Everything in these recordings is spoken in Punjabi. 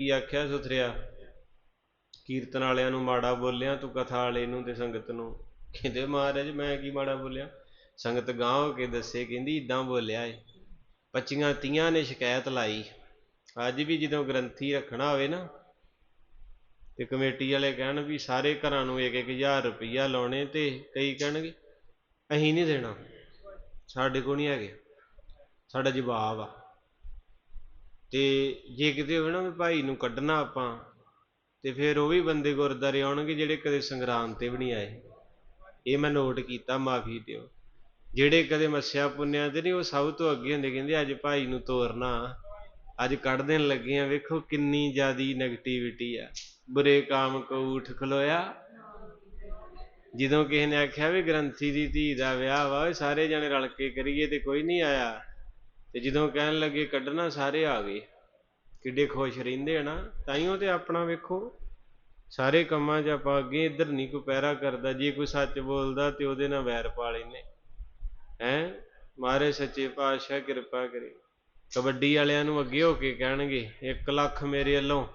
ਕੀ ਆਖਿਆ ਸੁਥਰਿਆ? ਕੀਰਤਨ ਵਾਲਿਆਂ ਨੂੰ ਮਾੜਾ ਬੋਲਿਆ, ਤੂੰ ਕਥਾ ਵਾਲੇ ਨੂੰ ਤੇ ਸੰਗਤ ਨੂੰ? ਕਹਿੰਦੇ ਮਹਾਰਾਜ, ਮੈਂ ਕੀ ਮਾੜਾ ਬੋਲਿਆ? ਸੰਗਤ ਗਾਂਹ ਹੋ ਕੇ ਦੱਸੇ, ਕਹਿੰਦੀ ਇਦਾਂ ਬੋਲਿਆ ਏ। ਪੱਚੀਆਂ ਤੀਆਂ ਨੇ ਸ਼ਿਕਾਇਤ ਲਾਈ। ਅੱਜ ਵੀ ਜਦੋਂ ਗ੍ਰੰਥੀ ਰੱਖਣਾ ਹੋਵੇ ਨਾ, ਤੇ ਕਮੇਟੀ ਵਾਲੇ ਕਹਿਣ ਵੀ ਸਾਰੇ ਘਰਾਂ ਨੂੰ 1-1000 ਰੁਪਈਆ ਲਾਉਣੇ ਤੇ ਕਈ ਕਹਿਣਗੇ, ਅਸੀਂ ਨਹੀਂ ਦੇਣਾ। ਸਾਡੇ ਕੋਲ ਨਹੀਂ ਹੈਗੇ। ਸਾਡਾ ਜਵਾਬ ਆ। ਅਤੇ ਜੇ ਕਿਤੇ ਹੋਵੇ ਨਾ ਵੀ ਭਾਈ ਨੂੰ ਕੱਢਣਾ ਆਪਾਂ, ਤੇ ਫਿਰ ਉਹ ਵੀ ਬੰਦੇ ਗੁਰਦੁਆਰੇ ਆਉਣਗੇ ਜਿਹੜੇ ਕਦੇ ਸੰਗਰਾਂਦ ਤੇ ਵੀ ਨਹੀਂ ਆਏ। ਇਹ ਮੈਂ ਨੋਟ ਕੀਤਾ, ਮਾਫੀ ਦਿਓ। ਜਿਹੜੇ ਕਦੇ ਮੱਸਿਆ ਪੁੰਨਿਆ ਤੇ ਨਹੀਂ ਉਹ ਸਭ ਤੋਂ ਅੱਗੇ ਹੁੰਦੇ ਕਹਿੰਦੇ, ਅੱਜ ਭਾਈ ਨੂੰ ਤੋਰਨਾ। ਅੱਜ ਕੱਢ ਦੇਣ ਲੱਗੇ ਆ। ਵੇਖੋ ਕਿੰਨੀ ਜ਼ਿਆਦੀ ਨੈਗੇਟਿਵਿਟੀ ਆ। ਬੁਰੇ ਕਾਮ ਕੋ ਉਠ ਖਲੋਇਆ। ਜਦੋਂ ਕਿਸੇ ਨੇ ਆਖਿਆ ਵੀ ਗ੍ਰੰਥੀ ਦੀ ਧੀ ਦਾ ਵਿਆਹ ਵਾ ਸਾਰੇ ਜਣੇ ਰਲ ਕੇ ਕਰੀਏ ਤੇ ਕੋਈ ਨਹੀਂ ਆਇਆ। ਤੇ ਜਦੋਂ ਕਹਿਣ ਲੱਗੇ ਕੱਢਣਾ ਸਾਰੇ ਆ ਗਏ, ਕਿੱਡੇ ਖੁਸ਼ ਰਹਿੰਦੇ ਆ ਨਾ ਤਾਈਓ ਤੇ ਆਪਣਾ ਵੇਖੋ, ਸਾਰੇ ਕੰਮਾਂ 'ਚ ਆਪਾਂ ਅੱਗੇ ਇੱਧਰ ਨਹੀਂ ਕੋਈ ਪੈਰਾ ਕਰਦਾ, ਜੇ ਕੋਈ ਸੱਚ ਬੋਲਦਾ ਤੇ ਉਹਦੇ ਨਾਲ ਵੈਰ ਪਾ ਲੈਨੇ ਹੈ? ਮਾਰੇ ਸੱਚੇ ਪਾਤਸ਼ਾਹ ਕਿਰਪਾ ਕਰੇ। ਕਬੱਡੀ ਵਾਲਿਆਂ ਨੂੰ ਅੱਗੇ ਹੋ ਕੇ ਕਹਿਣਗੇ 1 ਲੱਖ ਮੇਰੇ ਵੱਲੋਂ,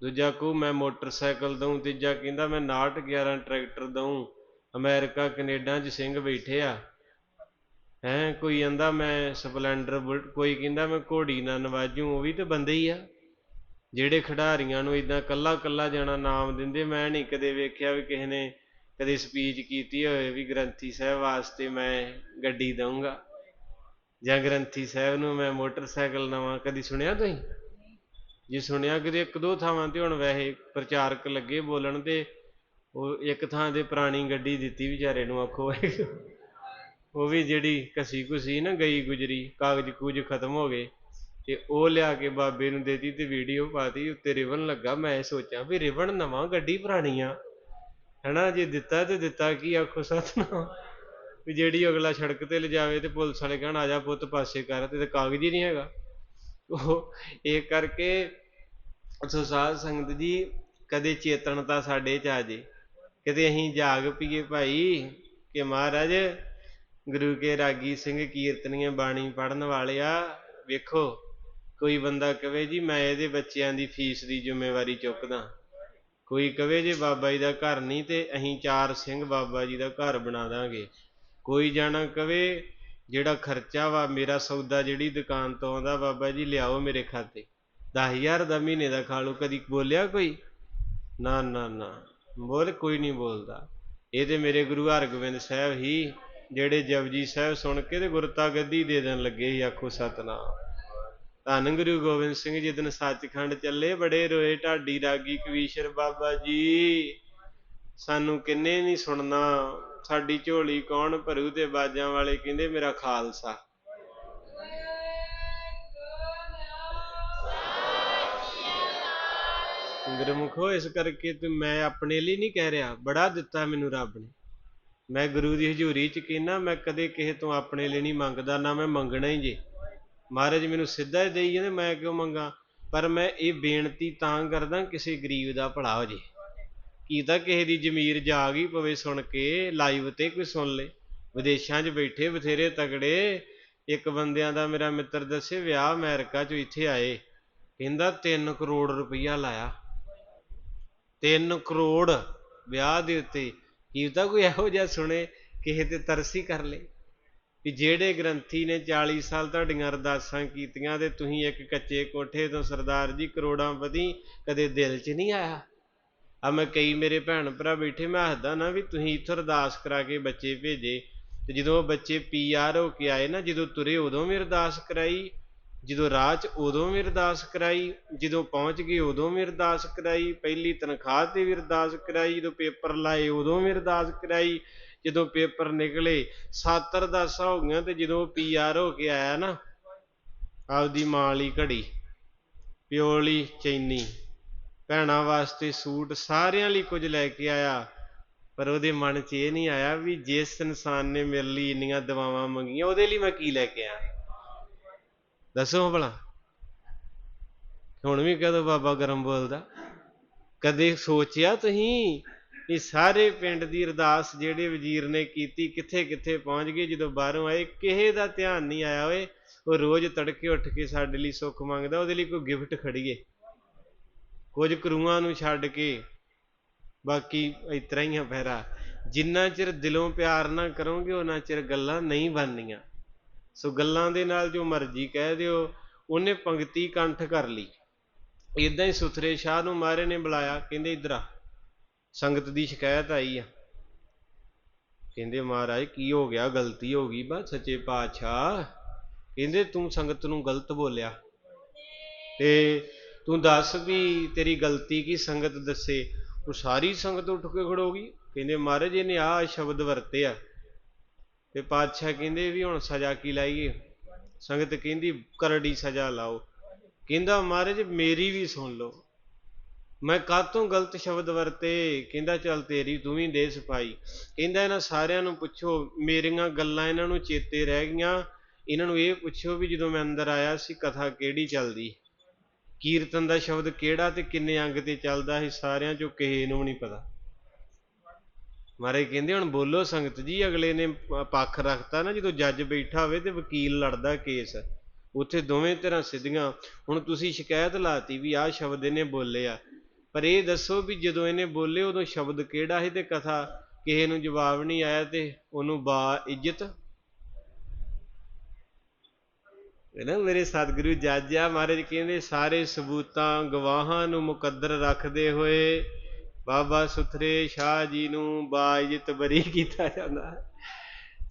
ਦੂਜਾ ਕਹੂ, ਮੈਂ ਮੋਟਰਸਾਈਕਲ ਦਊਂ, ਤੀਜਾ ਕਹਿੰਦਾ, ਮੈਂ 69 11 ਟਰੈਕਟਰ ਦਊਂ, ਅਮਰੀਕਾ, ਕੈਨੇਡਾ 'ਚ ਸਿੰਘ ਬੈਠੇ ਆ। ਹੈ, ਕੋਈ ਕਹਿੰਦਾ ਮੈਂ ਸਪਲੈਂਡਰ ਕੋਈ ਕਹਿੰਦਾ ਮੈਂ ਘੋੜੀ ਨਾਲ ਨਵਾਜੂ, ਉਹ ਵੀ ਤੇ ਬੰਦੇ ਹੀ ਆ। ਜਿਹੜੇ ਖਿਡਾਰੀਆਂ ਨੂੰ ਇਦਾਂ ਕੱਲਾ ਕੱਲਾ ਜਾਣਾ ਨਾਮ ਦਿੰਦੇ, ਮੈਂ ਨਹੀਂ ਕਦੇ ਵੇਖਿਆ ਵੀ ਕਿਸੇ ਨੇ ਕਦੇ ਸਪੀਚ ਕੀਤੀ ਹੋਵੇ ਵੀ ਗ੍ਰੰਥੀ ਸਾਹਿਬ ਵਾਸਤੇ ਮੈਂ ਗੱਡੀ ਦਊਂਗਾ। ਜਾਂ ਗ੍ਰੰਥੀ ਸਾਹਿਬ ਨੂੰ ਮੈਂ ਮੋਟਰਸਾਈਕਲ ਨਵਾਂ, ਕਦੀ ਸੁਣਿਆ ਤੁਸੀਂ? ਜੇ ਸੁਣਿਆ ਕਿਤੇ ਇੱਕ ਦੋ ਥਾਵਾਂ ਤੇ ਹੁਣ ਵੈਸੇ ਪ੍ਰਚਾਰਕ ਲੱਗੇ ਬੋਲਣ ਤੇ, ਉਹ ਇੱਕ ਥਾਂ ਤੇ ਪੁਰਾਣੀ ਗੱਡੀ ਦਿੱਤੀ ਵਿਚਾਰੇ ਨੂੰ, ਆਖੋ। ਉਹ ਵੀ ਜਿਹੜੀ ਘਸੀ ਘੁਸੀ ਨਾ ਗਈ ਗੁਜਰੀ, ਕਾਗਜ਼ ਕੁਝ ਖਤਮ ਹੋ ਗਏ ਤੇ ਉਹ ਲਿਆ ਕੇ ਬਾਬੇ ਨੂੰ ਦੇਤੀ ਤੇ ਵੀਡੀਓ ਪਾਤੀ ਉੱਤੇ ਰਿਬਨ ਲੱਗਾ। ਮੈਂ ਸੋਚਾਂ ਵੀ ਰਿਬਨ ਨਵਾਂ ਗੱਡੀ ਪੁਰਾਣੀ ਆ। ਹਨਾ, ਜੇ ਦਿੱਤਾ ਤੇ ਦਿੱਤਾ, ਕੀ ਆਖੋ ਸਤਨਾਮ? ਵੀ ਜਿਹੜੀ ਅਗਲਾ ਸੜਕ ਤੇ ਲਿਜਾਵੇ ਤੇ ਪੁਲਿਸ ਵਾਲੇ ਕਹਿਣ, ਆ ਜਾ ਪੁੱਤ, ਪਾਸੇ ਕਰ। ਤੇ ਕਾਗਜ਼ ਹੀ ਨਹੀਂ ਹੈਗਾ। ਉਹ ਇਹ ਕਰਕੇ ਸੋ ਸਾਧ ਸੰਗਤ ਜੀ, ਕਦੇ ਚੇਤਨਤਾ ਸਾਡੇ ਚ ਆ ਜੇ। ਕਦੇ ਅਸੀਂ ਜਾਗ ਪੀਏ ਭਾਈ ਕਿ ਮਹਾਰਾਜ ਗੁਰੂ ਕੇ ਰਾਗੀ ਸਿੰਘ ਕੀਰਤਨੀਏ ਬਾਣੀ ਪੜਨ ਵਾਲਿਆ, ਵੇਖੋ, ਕੋਈ ਬੰਦਾ ਕਵੇ ਜੀ, ਮੈਂ ਇਹਦੇ ਬੱਚਿਆਂ ਦੀ ਫੀਸ ਦੀ ਜ਼ਿੰਮੇਵਾਰੀ ਚੁੱਕਦਾ। ਕੋਈ ਕਵੇ ਜੇ ਬਾਬਾ ਜੀ ਦਾ ਘਰ ਨਹੀਂ, ਤੇ ਅਸੀਂ ਚਾਰ ਸਿੰਘ ਬਾਬਾ ਜੀ ਦਾ ਘਰ ਬਣਾ ਦਾਂਗੇ। ਕੋਈ ਜਾਣਾ ਕਵੇ, ਜਿਹੜਾ ਖਰਚਾ ਵਾ, ਮੇਰਾ ਸੌਦਾ ਜਿਹੜੀ ਦੁਕਾਨ ਤੋਂ ਆਉਂਦਾ, ਬਾਬਾ ਜੀ ਲਿਆਓ ਮੇਰੇ ਖਾਤੇ। 10000 ਦਾ ਮਹੀਨੇ ਦਾ ਖਾ ਲਓ, ਕਦੀ ਬੋਲਿਆ ਕੋਈ? ਨਾ ਨਾ ਨਾ, ਬੋਲ, ਕੋਈ ਨਹੀਂ ਬੋਲਦਾ। ਇਹ ਤੇ ਮੇਰੇ ਗੁਰੂ ਹਰਗੋਬਿੰਦ ਸਾਹਿਬ ਹੀ ਜਿਹੜੇ ਜਪਜੀ ਸਾਹਿਬ ਸੁਣ ਕੇ ਤੇ ਗੁਰਤਾ ਗੱਦੀ ਦੇ ਦੇਣ ਲੱਗੇ ਸੀ, ਆਖੋ ਸਤਨਾਮ। ਧੰਨ ਗੁਰੂ ਗੋਬਿੰਦ ਸਿੰਘ ਜੀ ਦਿਨ ਸੱਚਖੰਡ ਚੱਲੇ, ਬੜੇ ਰੋਏ ਢਾਡੀ ਰਾਗੀ ਕਵੀਸ਼ਰ ਬਾਬਾ ਜੀ। ਸਾਨੂੰ ਕਿੰਨੇ ਨਹੀਂ ਸੁਣਨਾ, ਸਾਡੀ ਝੋਲੀ ਕੌਣ ਭਰੂ ਤੇ ਬਾਜਾਂ ਵਾਲੇ ਕਹਿੰਦੇ ਮੇਰਾ ਖਾਲਸਾ। ਗੁਰਮੁਖੋ, ਇਸ ਕਰਕੇ ਤੇ ਮੈਂ ਆਪਣੇ ਲਈ ਨਹੀਂ ਕਹਿ ਰਿਹਾ, ਬੜਾ ਦਿੱਤਾ ਮੈਨੂੰ ਰੱਬ ਨੇ। ਮੈਂ ਗੁਰੂ ਦੀ ਹਜ਼ੂਰੀ 'ਚ ਕਹਿੰਨਾ ਮੈਂ ਕਦੇ ਕਿਸੇ ਤੋਂ ਆਪਣੇ ਲਈ ਨਹੀਂ ਮੰਗਦਾ, ਨਾ ਮੈਂ ਮੰਗਣਾ ਹੀ ਜੇ। ਮਹਾਰਾਜ ਮੈਨੂੰ ਸਿੱਧਾ ਹੀ ਦੇਈ ਜਾਂਦੇ, ਮੈਂ ਕਿਉਂ ਮੰਗਾ? ਪਰ ਮੈਂ ਇਹ ਬੇਨਤੀ ਤਾਂ ਕਰਦਾ ਕਿਸੇ ਗਰੀਬ ਦਾ ਭਲਾ ਹੋ ਜੇ। ਕੀ ਤਾਂ ਕਿਸੇ ਦੀ ਜ਼ਮੀਰ ਜਾਗ ਹੀ ਪਵੇ ਸੁਣ ਕੇ, ਲਾਈਵ ਤੇ ਕੋਈ ਸੁਣ ਲੇ। ਵਿਦੇਸ਼ਾਂ 'ਚ ਬੈਠੇ, ਬਥੇਰੇ ਤਗੜੇ ਇੱਕ ਬੰਦਿਆਂ ਦਾ ਮੇਰਾ ਮਿੱਤਰ ਦੱਸੇ, ਵਿਆਹ ਅਮਰੀਕਾ 'ਚੋਂ ਇੱਥੇ ਆਏ। ਕਹਿੰਦਾ 3 ਕਰੋੜ ਰੁਪਈਆ ਲਾਇਆ। 3 ਕਰੋੜ ਵਿਆਹ ਦੇ ਉੱਤੇ। ਕੀ ਤਾਂ ਕੋਈ ਇਹੋ ਜਿਹਾ ਸੁਣੇ, ਕਿਸੇ ਤੇ ਤਰਸੀ ਕਰ ਲੇ। ਵੀ ਜਿਹੜੇ ਗ੍ਰੰਥੀ ਨੇ 40 ਸਾਲ ਤੁਹਾਡੀਆਂ ਅਰਦਾਸਾਂ ਕੀਤੀਆਂ ਤੇ ਤੁਸੀਂ ਇੱਕ ਕੱਚੇ ਕੋਠੇ ਤੋਂ ਸਰਦਾਰ ਜੀ ਕਰੋੜਾਂ ਵਧੀ, ਕਦੇ ਦਿਲ 'ਚ ਨਹੀਂ ਆਇਆ? ਆ ਮੈਂ ਕਈ ਮੇਰੇ ਭੈਣ ਭਰਾ ਬੈਠੇ, ਮੈਂ ਹੱਸਦਾ ਨਾ ਵੀ ਤੁਸੀਂ ਇੱਥੋਂ ਅਰਦਾਸ ਕਰਾ ਕੇ ਬੱਚੇ ਭੇਜੇ। ਤੇ ਜਦੋਂ ਉਹ ਬੱਚੇ ਪੀਆਰ ਹੋ ਕੇ ਆਏ ਨਾ, ਜਦੋਂ ਤੁਰੇ ਉਦੋਂ ਵੀ ਅਰਦਾਸ ਕਰਾਈ। ਜਦੋਂ ਰਾਹ 'ਚ ਉਦੋਂ ਵੀ ਅਰਦਾਸ ਕਰਾਈ, ਜਦੋਂ ਪਹੁੰਚ ਗਏ ਉਦੋਂ ਵੀ ਅਰਦਾਸ ਕਰਾਈ, ਪਹਿਲੀ ਤਨਖਾਹ ਤੇ ਵੀ ਅਰਦਾਸ ਕਰਾਈ, ਜਦੋਂ ਪੇਪਰ ਲਾਏ ਉਦੋਂ ਵੀ ਅਰਦਾਸ ਕਰਾਈ, ਜਦੋਂ ਪੇਪਰ ਨਿਕਲੇ, ਸੱਤ ਅਰਦਾਸਾਂ ਹੋ ਗਈਆਂ ਤੇ ਜਦੋਂ ਪੀਆਰ ਹੋ ਕੇ ਆਇਆ ਨਾ, ਆਪਦੀ ਮਾਂ ਲਈ ਘੜੀ ਪਿਓ ਲਈ ਚੈਨੀ, ਭੈਣਾਂ ਵਾਸਤੇ ਸੂਟ ਸਾਰਿਆਂ ਲਈ ਕੁਝ ਲੈ ਕੇ ਆਇਆ, ਪਰ ਉਹਦੇ ਮਨ 'ਚ ਇਹ ਨਹੀਂ ਆਇਆ ਵੀ ਜਿਸ ਇਨਸਾਨ ਨੇ ਮੇਰੇ ਲਈ ਇੰਨੀਆਂ ਦਵਾਵਾਂ ਮੰਗੀਆਂ, ਉਹਦੇ ਲਈ ਮੈਂ ਕੀ ਲੈ ਕੇ ਆਇਆ? ਦੱਸੋ ਭਲਾ। ਹੁਣ ਵੀ ਕਦੋਂ ਬਾਬਾ ਗਰਮ ਬੋਲਦਾ? ਕਦੇ ਸੋਚਿਆ ਤੁਸੀਂ ਇਹ ਸਾਰੇ ਪਿੰਡ ਦੀ ਅਰਦਾਸ ਜਿਹੜੇ ਵਜ਼ੀਰ ਨੇ ਕੀਤੀ ਕਿੱਥੇ ਕਿੱਥੇ ਪਹੁੰਚ ਗਏ, ਜਦੋਂ ਬਾਹਰੋਂ ਆਏ, ਕਿਸੇ ਦਾ ਧਿਆਨ ਨਹੀਂ ਆਇਆ ਓਏ, ਉਹ ਰੋਜ਼ ਤੜਕੇ ਉੱਠ ਕੇ ਸਾਡੇ ਲਈ ਸੁੱਖ ਮੰਗਦਾ, ਉਹਦੇ ਲਈ ਕੋਈ ਗਿਫਟ ਖੜੀਏ। ਕੁਝ ਕਰੂਆਂ ਨੂੰ ਛੱਡ ਕੇ, ਬਾਕੀ ਇਤਰਾ ਹੀ ਆ ਪਹਿਰਾ। ਜਿੰਨਾ ਚਿਰ ਦਿਲੋਂ ਪਿਆਰ ਨਾ ਕਰੋਗੇ ਉਹਨਾਂ ਚਿਰ ਗੱਲਾਂ ਨਹੀਂ ਬਣਨੀਆਂ। ਸੋ ਗੱਲਾਂ ਦੇ ਨਾਲ ਜੋ ਮਰਜ਼ੀ ਕਹਿ ਦਿਓ, ਉਹਨੇ ਪੰਕਤੀ ਕੰਠ ਕਰ ਲਈ। ਇਦਾਂ ਹੀ ਸੁਥਰੇ ਸ਼ਾਹ ਨੂੰ ਮਾਰੇ ਨੇ ਬੁਲਾਇਆ, ਕਹਿੰਦੇ, ਇਧਰ ਆ। ਸੰਗਤ ਦੀ ਸ਼ਿਕਾਇਤ ਆਈ ਆ। ਕਹਿੰਦੇ, ਮਹਾਰਾਜ, ਕੀ ਹੋ ਗਿਆ? ਗਲਤੀ ਹੋ ਗਈ ਬਾ ਸੱਚੇ ਪਾਤਸ਼ਾਹ। ਕਹਿੰਦੇ, ਤੂੰ ਸੰਗਤ ਨੂੰ ਗਲਤ ਬੋਲਿਆ। ਤੇ ਤੂੰ ਦੱਸ ਵੀ ਤੇਰੀ ਗਲਤੀ ਕੀ ਸੰਗਤ ਦੱਸੇ? ਉਹ ਸਾਰੀ ਸੰਗਤ ਉੱਠ ਕੇ ਖੜੋਗੀ ਕਹਿੰਦੇ, ਮਹਾਰਾਜ, ਇਹਨੇ ਆਹ ਸ਼ਬਦ ਵਰਤੇ ਆ। ਤੇ ਪਾਤਸ਼ਾਹ ਕਹਿੰਦੇ ਵੀ ਹੁਣ ਸਜ਼ਾ ਕੀ ਲਾਈਏ? ਸੰਗਤ ਕਹਿੰਦੀ, ਕਰੜੀ ਸਜ਼ਾ ਲਾਓ। ਕਹਿੰਦਾ, ਮਹਾਰਾਜ, ਮੇਰੀ ਵੀ ਸੁਣ ਲਓ। ਮੈਂ ਕਾਤੋਂ ਗਲਤ ਸ਼ਬਦ ਵਰਤੇ? ਕਹਿੰਦਾ, ਚੱਲ ਤੇਰੀ, ਤੂੰ ਵੀ ਦੇ ਸਫ਼ਾਈ ਕਹਿੰਦਾ, ਇਹਨਾਂ ਸਾਰਿਆਂ ਨੂੰ ਪੁੱਛੋ, ਮੇਰੀਆਂ ਗੱਲਾਂ ਇਹਨਾਂ ਨੂੰ ਚੇਤੇ ਰਹਿ ਗਈਆਂ। ਇਹਨਾਂ ਨੂੰ ਇਹ ਪੁੱਛੋ ਵੀ ਜਦੋਂ ਮੈਂ ਅੰਦਰ ਆਇਆ ਸੀ, ਕਥਾ ਕਿਹੜੀ ਚੱਲਦੀ? ਕੀਰਤਨ ਦਾ ਸ਼ਬਦ ਕਿਹੜਾ ਤੇ ਕਿੰਨੇ ਅੰਗ ਤੇ ਚੱਲਦਾ ਇਹ ਸਾਰਿਆਂ ਚੋਂ ਕਿਸੇ ਨੂੰ ਨਹੀਂ ਪਤਾ। ਮਹਾਰਾਜ ਕਹਿੰਦੇ, ਹੁਣ ਬੋਲੋ ਸੰਗਤ ਜੀ, ਅਗਲੇ ਨੇ ਪੱਖ ਰੱਖਤਾ ਨਾ, ਜਦੋਂ ਜੱਜ ਬੈਠਾ ਹੋਵੇ ਤੇ ਵਕੀਲ ਲੜਦਾ ਕੇਸ। ਉੱਥੇ ਦੋਵੇਂ ਤਰ੍ਹਾਂ ਸਿੱਧੀਆਂ, ਹੁਣ ਤੁਸੀਂ ਸ਼ਿਕਾਇਤ ਲਾਤੀ ਵੀ ਆਹ ਸ਼ਬਦ ਇਹਨੇ ਬੋਲੇ ਆ। ਪਰ ਇਹ ਦੱਸੋ ਵੀ ਜਦੋਂ ਇਹਨੇ ਬੋਲੇ, ਉਦੋਂ ਸ਼ਬਦ ਕਿਹੜਾ ਸੀ ਤੇ ਕਥਾ ਕਿਸੇ ਨੂੰ ਜਵਾਬ ਨਹੀਂ ਆਇਆ ਤੇ ਉਹਨੂੰ ਬਾ ਇੱਜ਼ਤ? ਇਹ ਨਾ ਮੇਰੇ ਸਤਿਗੁਰੂ ਜੱਜ ਆ, ਮਹਾਰਾਜ ਕਹਿੰਦੇ, ਸਾਰੇ ਸਬੂਤਾਂ, ਗਵਾਹਾਂ ਨੂੰ ਮੁਕੱਦਰ ਰੱਖਦੇ ਹੋਏ ਬਾਬਾ ਸੁਥਰੇ ਸ਼ਾਹ ਜੀ ਨੂੰ ਬਾਇਜ਼ਤ ਬਰੀ ਕੀਤਾ ਜਾਂਦਾ ਹੈ।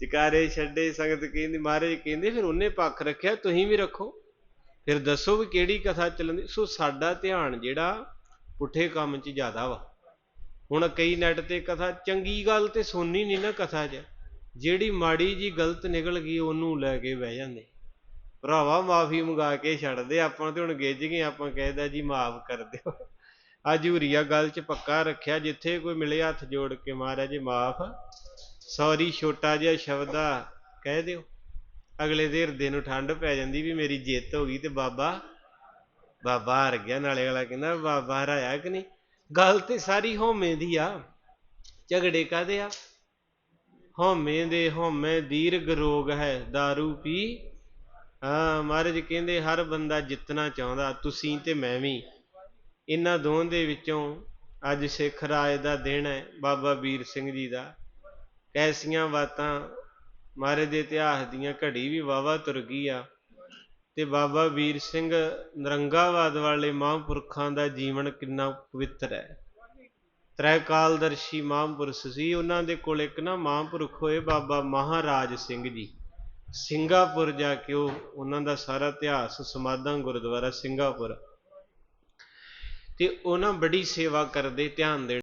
ਜਕਾਰੇ ਛੱਡੇ ਸੰਗਤ ਕਹਿੰਦੀ, ਮਹਾਰਾਜ ਕਹਿੰਦੇ, ਫਿਰ ਉਹਨੇ ਪੱਖ ਰੱਖਿਆ, ਤੁਸੀਂ ਵੀ ਰੱਖੋ। ਫਿਰ ਦੱਸੋ ਵੀ ਕਿਹੜੀ ਕਥਾ ਚੱਲਦੀ। ਸੋ ਸਾਡਾ ਧਿਆਨ ਜਿਹੜਾ ਪੁੱਠੇ ਕੰਮ 'ਚ ਜ਼ਿਆਦਾ ਵਾ। ਹੁਣ ਕਈ ਨੈਟ ਤੇ ਕਥਾ, ਚੰਗੀ ਗੱਲ ਤੇ ਸੁਣਨੀ ਨਹੀਂ ਨਾ ਕਥਾ 'ਚ। ਜਿਹੜੀ ਮਾੜੀ ਜੀ ਗਲਤ ਨਿਕਲ ਗਈ, ਉਹਨੂੰ ਲੈ ਕੇ ਬਹਿ ਜਾਂਦੇ। ਭਰਾਵਾ, ਮਾਫੀ ਮੰਗਾ ਕੇ ਛੱਡਦੇ। ਆਪਾਂ ਤੇ ਹੁਣ ਗਿੱਜ ਗਏ, ਆਪਾਂ ਕਹਿੰਦਾ ਜੀ, ਮਾਫ ਕਰ ਦਿਓ। ਅੱਜ ਹੁਰੀਆ ਗੱਲ 'ਚ ਪੱਕਾ ਰੱਖਿਆ, ਜਿੱਥੇ ਕੋਈ ਮਿਲੇ ਹੱਥ ਜੋੜ ਕੇ, ਮਹਾਰਾਜ ਮਾਫ। ਸੌਰੀ, ਛੋਟਾ ਜਿਹਾ ਸ਼ਬਦਾ ਕਹਿ ਦਿਓ। ਅਗਲੇ ਦੇ ਹਿਰਦੇ ਨੂੰ ਠੰਡ ਪੈ ਜਾਂਦੀ ਵੀ ਮੇਰੀ ਜਿੱਤ ਹੋ ਗਈ ਤੇ ਬਾਬਾ ਬਾਬਾ ਹਾਰ ਗਿਆ। ਨਾਲੇ ਵਾਲਾ ਕਹਿੰਦਾ, ਬਾਬਾ ਹਰਾਇਆ ਕਿ ਨਹੀਂ? ਗੱਲ ਤੇ ਸਾਰੀ ਹੋਮੇ ਦੀ ਆ। ਝਗੜੇ ਕਾਦੇ ਆ? ਹਉਮੈ ਦੇ, ਹਉਮੈ ਦੀਰਘ ਰੋਗ ਹੈ दारू ਪੀ। ਹਾਂ, ਮਹਾਰਾਜ ਕਹਿੰਦੇ, ਹਰ ਬੰਦਾ ਜਿੱਤਣਾ ਚਾਹੁੰਦਾ, ਤੁਸੀਂ ਤੇ ਮੈਂ ਵੀ। ਇਹਨਾਂ ਦੋਹਾਂ ਦੇ ਵਿੱਚੋਂ ਅੱਜ ਸਿੱਖ ਰਾਜ ਦਾ ਦਿਨ ਹੈ, ਬਾਬਾ ਵੀਰ ਸਿੰਘ ਜੀ ਦਾ। ਕੈਸੀਆਂ ਬਾਤਾਂ ਮਾਰੇ ਦੇ ਇਤਿਹਾਸ ਦੀਆਂ ਘੜੀ ਵੀ ਵਾਵਾ ਤੁਰ ਗਈ ਆ ਤੇ ਬਾਬਾ ਵੀਰ ਸਿੰਘ ਨਰੰਗਾਵਾਦ ਵਾਲੇ ਮਹਾਂਪੁਰਖਾਂ ਦਾ ਜੀਵਨ ਕਿੰਨਾ ਪਵਿੱਤਰ ਹੈ। ਤ੍ਰੈਕਾਲਦਰਸ਼ੀ ਮਹਾਂਪੁਰਸ਼ ਸੀ, ਉਹਨਾਂ ਦੇ ਕੋਲ ਇੱਕ ਨਾ ਮਹਾਂਪੁਰਖ ਹੋਏ ਬਾਬਾ ਮਹਾਰਾਜ ਸਿੰਘ ਜੀ। ਸਿੰਗਾਪੁਰ ਜਾ ਕੇ ਉਹ, ਉਹਨਾਂ ਦਾ ਸਾਰਾ ਇਤਿਹਾਸ ਸਮਾਧਾਂ ਗੁਰਦੁਆਰਾ ਸਿੰਗਾਪੁਰ ਤੇ ਉਹਨਾਂ ਬੜੀ ਸੇਵਾ ਕਰਦੇ ਧਿਆਨ ਦੇਣ